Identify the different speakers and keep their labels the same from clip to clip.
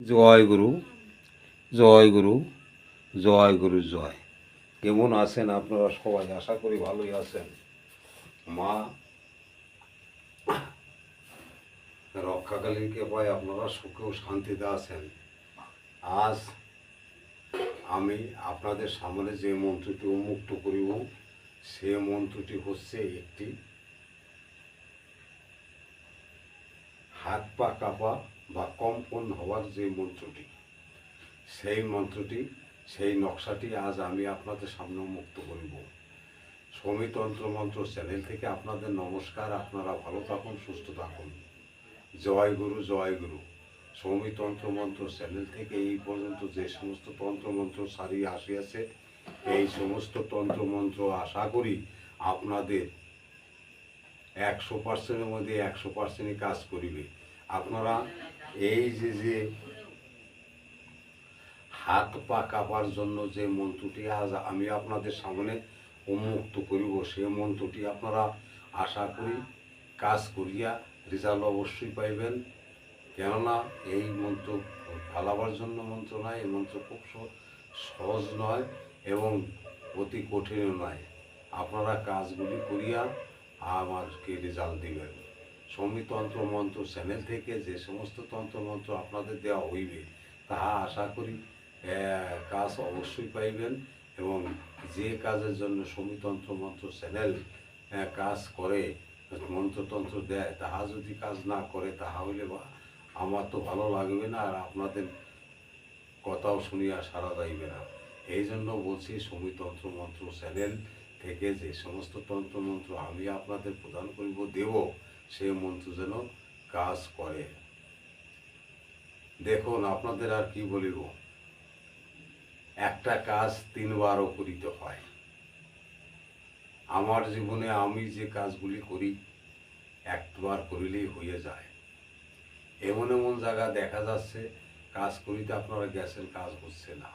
Speaker 1: জয় গুরু জয় গুরু জয় গুরু, জয়। কেমন আছেন আপনারা সবাই? আশা করি ভালোই আছেন। মা, রক্ষাকালীন কৃপায় আপনারা সুখে ও শান্তিতে আছেন। আজ আমি আপনাদের সামনে যে মন্ত্রটি উন্মুক্ত করিব, সে মন্ত্রটি হচ্ছে একটি হাত পা কাঁপা বা কম্পন হওয়ার যে মন্ত্রটি, সেই মন্ত্রটি, সেই নকশাটি আজ আমি আপনাদের সামনে মুক্ত করিব। সমিতন্ত্র মন্ত্র চ্যানেল থেকে আপনাদের নমস্কার, আপনারা ভালো থাকুন, সুস্থ থাকুন। জয় গুরু জয় গুরু। সৌমিতন্ত্র মন্ত্র চ্যানেল থেকে এই পর্যন্ত যে সমস্ত তন্ত্রমন্ত্র সারিয়ে আসিয়াছে, এই সমস্ত তন্ত্রমন্ত্র আশা করি আপনাদের একশো পার্সেন্টের মধ্যে একশো পার্সেন্টই কাজ করিবে। আপনারা এই যে যে হাত পা কাঁপার জন্য যে মন্ত্রটি আজ আমি আপনাদের সামনে উন্মুক্ত করিব, সে মন্ত্রটি আপনারা আশা করি কাজ করিয়া রেজাল্ট অবশ্যই পাইবেন। কেননা এই মন্ত্র ফালাবার জন্য মন্ত্র নয়, এই মন্ত্র খুব সহজ নয় এবং অতি কঠিনও নয়। আপনারা কাজগুলি করিয়া আমাকে রেজাল্ট দিবেন। সমিতন্ত্র মন্ত্র চ্যানেল থেকে যে সমস্ত তন্ত্রমন্ত্র আপনাদের দেওয়া হইবে, তাহা আশা করি কাজ অবশ্যই পাইবেন এবং যে কাজের জন্য সমিতন্ত্র মন্ত্র চ্যানেল কাজ করে, মন্ত্রতন্ত্র দেয়, তাহা যদি কাজ না করে, তাহা হইলে বা- আমার তো ভালো লাগবে না আর আপনাদের কথাও শুনিয়া সারা যাইবে না। এই জন্য বলছি, সমিতন্ত্র মন্ত্র চ্যানেল থেকে যে সমস্ত তন্ত্রমন্ত্র আমি আপনাদের প্রদান করিব, দেব। সে মন্ত্র যেন কাজ করে। দেখুন, আপনাদের আর কি বলিব? একটা কাজ তিনবারও করিতে হয়। আমার জীবনে আমি যে কাজগুলি করি, একবার করিলেই হয়ে যায়। এমন এমন জায়গা দেখা যাচ্ছে, কাজ করিতে আপনারা গ্যাসের কাজ হচ্ছে না।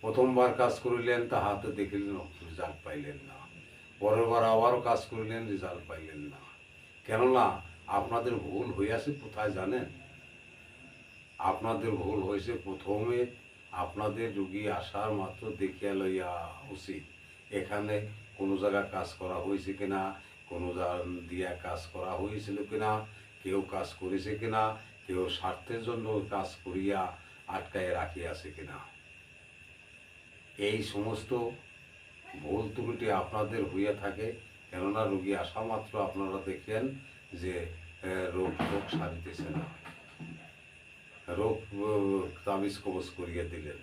Speaker 1: প্রথমবার কাজ করিলেন তাহাতে দেখিলেন রেজাল্ট পাইলেন না। পরের বার আবারও কাজ করিলেন রেজাল্ট পাইলেন না। কেননা, আপনাদের ভুল হইয়াছে কোথায় জানেন? আপনাদের ভুল হয়েছে প্রথমে আপনাদের রুগী আসার মাত্র দেখিয়া লইয়া উচিত। এখানে কোনো জায়গা কাজ করা হয়েছে কিনা, কোনো দিয়া কাজ করা হয়েছিল কিনা, কেউ কাজ করেছে কিনা, কেউ স্বার্থের জন্য কাজ করিয়া আটকায় রাখিয়াছে কিনা। এই সমস্ত ভুল ত্রুটি আপনাদের হইয়া থাকে, কেননা রোগী আসা মাত্র আপনারা দেখেন যে রোগ রোগ সারিতেছে না। রোগ তাবিজ কবজ করিয়া দিলেন।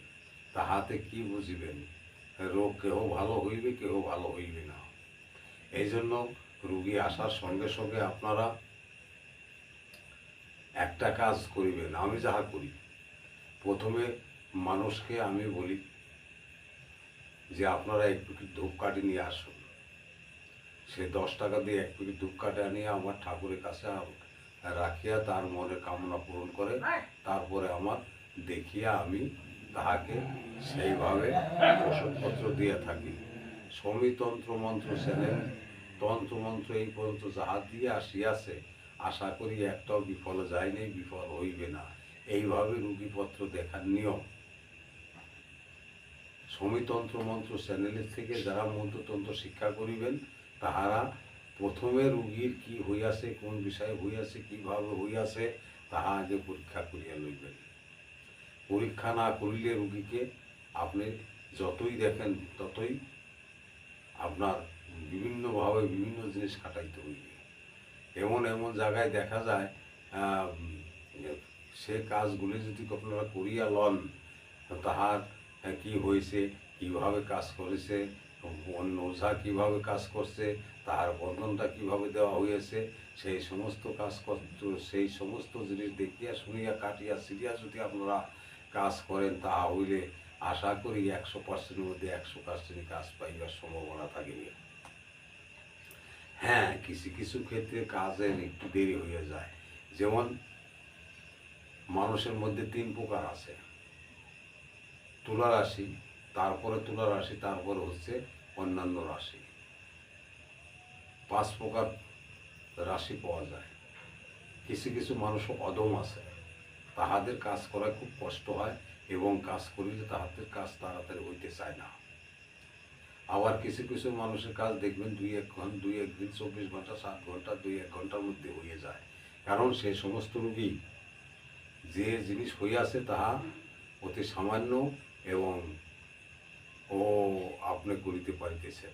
Speaker 1: তাহাতে কি বুঝিবেন? রোগ কেহ ভালো হইবে, কেহ ভালো হইবে না। এই জন্য রুগী আসার সঙ্গে সঙ্গে আপনারা একটা কাজ করিবেন। আমি যাহা করি, প্রথমে মানুষকে আমি বলি যে আপনারা এক প্যাকেট ধূপকাঠি নিয়ে আসুন। সে দশ টাকা দিয়ে এক প্যাকেট ধূপকাঠি আনিয়ে আমার ঠাকুরের কাছে রাখিয়া তার মনের কামনা পূরণ করে, তারপরে আমার দেখিয়া আমি তাহাকে সেইভাবে ওষুধপত্র দিয়ে থাকি। সমিতন্ত্র মন্ত্র চ্যানেল তন্ত্রমন্ত্র এই পর্যন্ত যাহা দিয়ে আসিয়াছে, আশা করি একটাও বিফল যায়নি, বিফল হইবে না। এইভাবে রুগীপত্র দেখার নিয়ম সমিতন্ত্র মন্ত্র চ্যানেলের থেকে যারা মন্ত্রতন্ত্র শিক্ষা করিবেন, তাহারা প্রথমে রুগীর কি হইয়াছে, কোন বিষয়ে হইয়াছে, কীভাবে হইয়াছে, তাহা আগে পরীক্ষা করিয়া লইবেন। পরীক্ষা না করিলে রুগীকে আপনি যতই দেখেন, ততই আপনার বিভিন্নভাবে বিভিন্ন জিনিস কাটাইতে হইবে। এমন এমন জায়গায় দেখা যায় সে কাজগুলি যদি আপনারা করিয়া লন, তাহার কি হয়েছে, কীভাবে কাজ করেছে অন্য ওঝা কীভাবে কাজ করছে, তার বন্ধনটা কীভাবে দেওয়া হয়েছে, সেই সমস্ত কাজ সেই সমস্ত জিনিস দেখিয়া, শুনিয়া, কাটিয়া, সিরিয়া যদি আপনারা কাজ করেন তাহা হইলে আশা করি একশো পার্সেন্টের মধ্যে একশো পার্সেন্ট কাজ পাইবার সম্ভাবনা থাকিবে। হ্যাঁ কিছু কিছু ক্ষেত্রে কাজের একটু দেরি হয়ে যায়। যেমন মানুষের মধ্যে তিন প্রকার আছে। তুলা রাশি, তারপরে তুলা রাশি, তারপরে হচ্ছে অন্যান্য রাশি। পাঁচ প্রকার রাশি পাওয়া যায়। কিছু কিছু মানুষ অদম আছে। তাহাদের কাজ করা খুব কষ্ট হয় এবং কাজ করিলে তাহাদের কাজ তাড়াতাড়ি হইতে চায় না। আবার কিছু কিছু মানুষের কাজ দেখবেন দুই এক ঘণ্টা দুই একদিন চব্বিশ ঘণ্টা, সাত ঘণ্টা, দুই এক ঘণ্টার মধ্যে হয়ে যায়। কারণ সেই সমস্ত রোগী যে জিনিস হইয়াছে তাহা অতি সামান্য এবং ও আপনি করিতে পারিতেছেন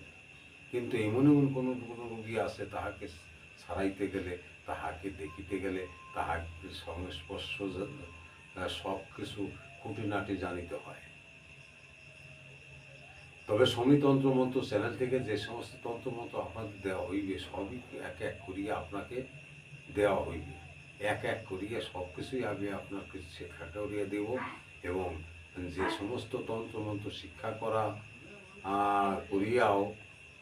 Speaker 1: কিন্তু এমন এমন কোনো কোনো রোগী আছে তাহাকে ছাড়াইতে গেলে, তাহাকে দেখিতে গেলে তাহাকে সংস্পর্শ সব কিছু খুঁটিনাটি জানিতে হয়। তবে সমী তন্ত্রমন্ত্র চ্যানেল থেকে যে সমস্ত তন্ত্রমন্ত্র আপনাদের দেওয়া হইবে, সবই এক এক করিয়া আপনাকে দেওয়া হইবে। এক এক করিয়া সব কিছুই আমি আপনাকে শিক্ষা করিয়া দেব এবং যে সমস্ত তন্ত্রমন্ত্র শিক্ষা করা করিয়াও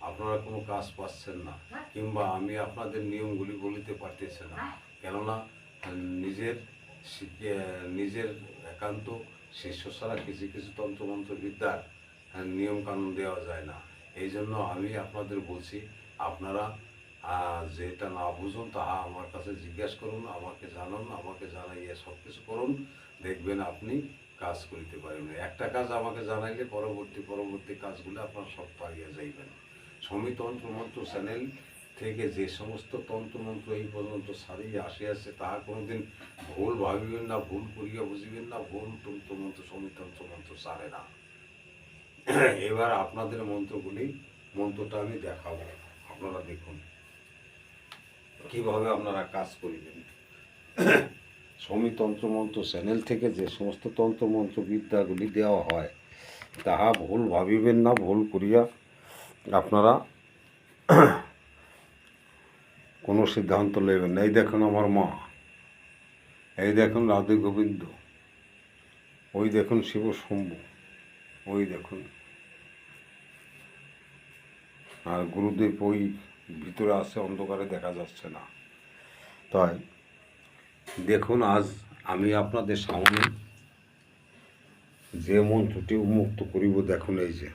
Speaker 1: আপনারা কোনো কাজ পাচ্ছেন না কিংবা আমি আপনাদের নিয়মগুলি বলিতে পারতেছি না। কেননা নিজের নিজের একান্ত শিষ্য ছাড়া কিছু কিছু তন্ত্রমন্ত্র বিদ্যার আহ, নিয়ম কানুন দেওয়া যায় না। এই জন্য আমি আপনাদের বলছি আপনারা যেটা না বুঝুন তাহা আমার কাছে জিজ্ঞাসা করুন আমাকে জানান আমাকে জানাইয়া সব কিছু করুন। দেখবেন আপনি কাজ করিতে পারবেন একটা কাজ আমাকে জানাইলে পরবর্তী পরবর্তী কাজগুলো আপনার সব পাইয়া যাইবেন। সমী তন্ত্রমন্ত্র চ্যানেল থেকে যে সমস্ত তন্ত্রমন্ত্র এই পর্যন্ত সারিয়ে আসিয়াছে, তাহা কোনোদিন ভুল ভাবিবেন না, ভুল করিয়া বুঝিবেন না, ভুল তন্ত্রমন্ত্র সমী তন্ত্রমন্ত্র সারে না। এবার আপনাদের মন্ত্রগুলি, মন্ত্রটা আমি দেখাবো। আপনারা দেখুন। কীভাবে আপনারা কাজ করিবেন। সমী তন্ত্রমন্ত্র চ্যানেল থেকে যে সমস্ত তন্ত্রমন্ত্র বিদ্যাগুলি দেওয়া হয়, তাহা ভুল ভাবিবেন না, ভুল করিয়া আপনারা কোনো সিদ্ধান্ত নেবেন না। এই দেখুন আমার মা, এই দেখুন রাধে গোবিন্দ, ওই দেখুন শিব শম্ভু, ওই দেখুন। আর গুরুদেব ওই ভিতরে আছে অন্ধকারে দেখা যাচ্ছে না। তাই দেখুন, আজ আমি আপনাদের সামনে যে মন্ত্রটি উন্মুক্ত করিব, দেখুন এই যে।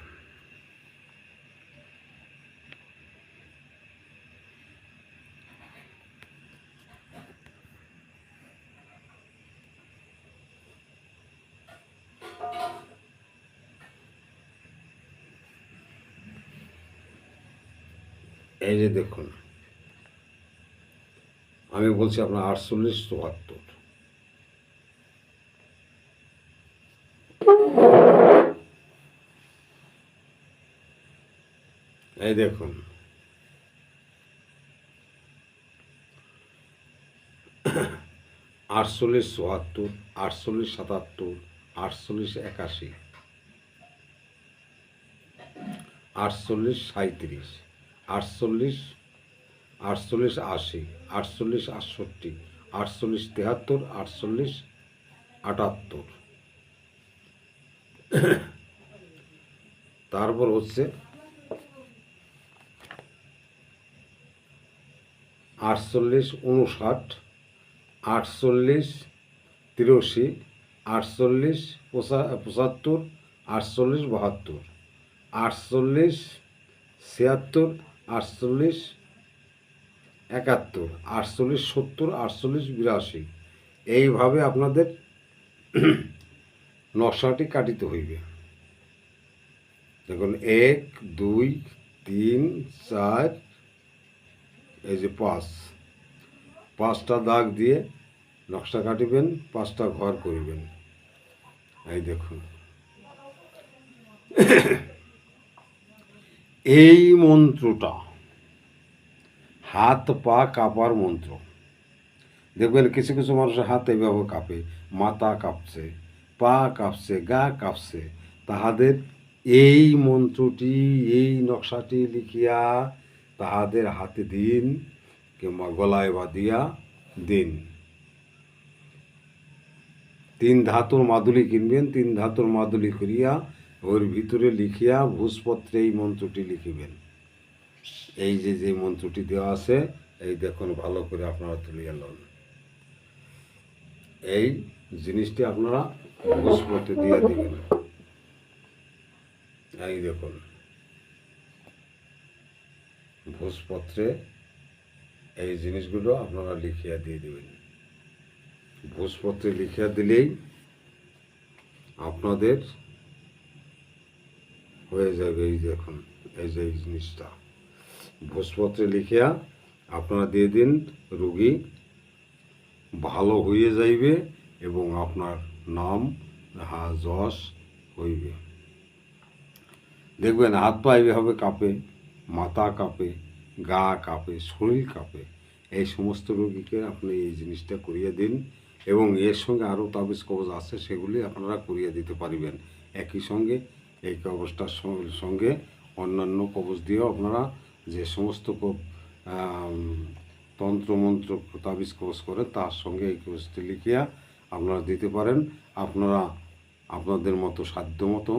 Speaker 1: এই যে দেখুন। আমি বলছি আপনার আটচল্লিশ চুয়াত্তর। এই দেখুন। আটচল্লিশ চুয়াত্তর, আটচল্লিশ সাতাত্তর, আটচল্লিশ একাশি, আটচল্লিশ সাঁত্রিশ আটচল্লিশ আটচল্লিশ আশি, আটচল্লিশ আটষট্টি, আটচল্লিশ তেহাত্তর, আটচল্লিশ আটাত্তর। তারপর হচ্ছে আটচল্লিশ উনষাট, আটচল্লিশ তিরাশি, আটচল্লিশ পঁচা- পঁচাত্তর, আটচল্লিশ বাহাত্তর, আটচল্লিশ ছিয়াত্তর, আটচল্লিশ একাত্তর, আটচল্লিশ, সত্তর, আটচল্লিশ, বিরাশি। এইভাবে আপনাদের নকশাটি কাটিতে হইবে। দেখুন, এক, দুই, তিন, চার, এই যে পাঁচ। পাঁচটা দাগ দিয়ে নকশা কাটিবেন, পাঁচটা ঘর করিবেন। এই দেখুন। এই মন্ত্রটা হাত পা কাঁপার মন্ত্র। দেখবেন কিছু কিছু মানুষের হাত এইভাবে কাঁপে, মাথা কাঁপছে, পা কাঁপছে, গা কাঁপছে। তাহাদের এই মন্ত্রটি, এই নকশাটি লিখিয়া তাহাদের হাতে দিন কিংবা গলায় বাঁধিয়া দিন। তিন ধাতুর মাদুলি কিনবেন, তিন ধাতুর মাদুলি করিয়া ওর ভিতরে লিখিয়া ভূষপত্রে এই মন্ত্রটি লিখিবেন। এই যে যে মন্ত্রটি দেওয়া আছে, এই দেখুন, ভালো করে আপনারা তুলিয়া লন এই জিনিসটি আপনারা ভূষপত্রে দিয়ে দিবেন। এই দেখুন। ভোজপত্রে এই জিনিসগুলো আপনারা লিখিয়া দিয়ে দেবেন। ভোজপত্রে লিখিয়া দিলেই আপনাদের হয়ে যাবে এই দেখুন, এই যে এই জিনিসটা। ভোজপত্রে লিখিয়া আপনারা দিয়ে দিন, রুগী ভালো হয়ে যাইবে এবং আপনার নাম, হা, যশ হইবে। দেখবেন হাত পা এইভাবে কাঁপে, মাথা কাঁপে, গা কাঁপে, শরীর কাঁপে। এই সমস্ত রোগীকে আপনি এই জিনিসটা করিয়ে দিন এবং এর সঙ্গে আরও তাবিজ কবজ আছে, সেগুলি আপনারা করিয়ে দিতে পারিবেন। একই সঙ্গে এই কবজটার সঙ্গে- অন্যান্য কবজ দিয়েও আপনারা যে সমস্ত তন্ত্রমন্ত্র তাবিজ কবজ করে তার সঙ্গে এই কবজটি লিখিয়া আপনারা দিতে পারেন। আপনারা আপনাদের মতো সাধ্য মতো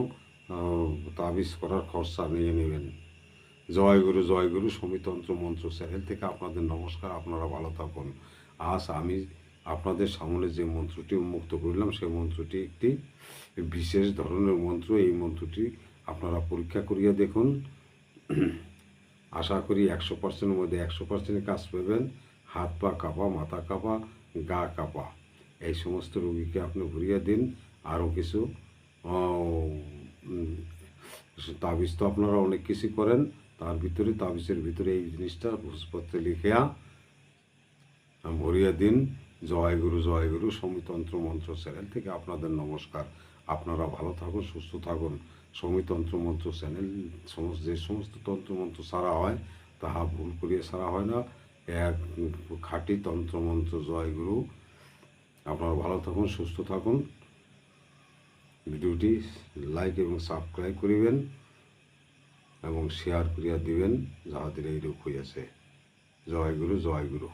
Speaker 1: তাবিজ করার খরচা নিয়ে নেবেন। জয় গুরু জয় গুরু, সমিতন্ত্র মন্ত্র চ্যানেল থেকে আপনাদের নমস্কার, আপনারা ভালো থাকুন। আজ আমি আপনাদের সামনে যে মন্ত্রটি উন্মুক্ত করলাম সেই মন্ত্রটি একটি বিশেষ ধরনের মন্ত্র। এই মন্ত্রটি আপনারা পরীক্ষা করিয়া দেখুন। আশা করি একশো পার্সেন্টের মধ্যে একশো পার্সেন্ট কাজ পাবেন। হাত পা কাঁপা, মাথা কাঁপা, গা কাঁপা। এই সমস্ত রোগীকে আপনি ঘুরিয়ে দিন। আরও কিছু তাবিজ তো আপনারা অনেক কিছু করেন। তার ভিতরে, তাবিজের ভিতরে এই জিনিসটা ভোজপত্রে লিখিয়া ভরিয়ে দিন। জয় গুরু জয় গুরু, সমিতন্ত্র মন্ত্র চ্যানেল থেকে আপনাদের নমস্কার। আপনারা ভালো থাকুন, সুস্থ থাকুন। সমিতন্ত্র মন্ত্র চ্যানেল, সমস্ত যে সমস্ত তন্ত্রমন্ত্র সারা হয়, তাহা ভুল করিয়া সারা হয় না। এক খাঁটি তন্ত্রমন্ত্র জয়গুরু আপনারা ভালো থাকুন, সুস্থ থাকুন। ভিডিওটি লাইক এবং সাবস্ক্রাইব করিবেন এবং শেয়ার করিয়া দিবেন যাহাদের এই রোগ হইয়াছে। জয় গুরু জয় গুরু।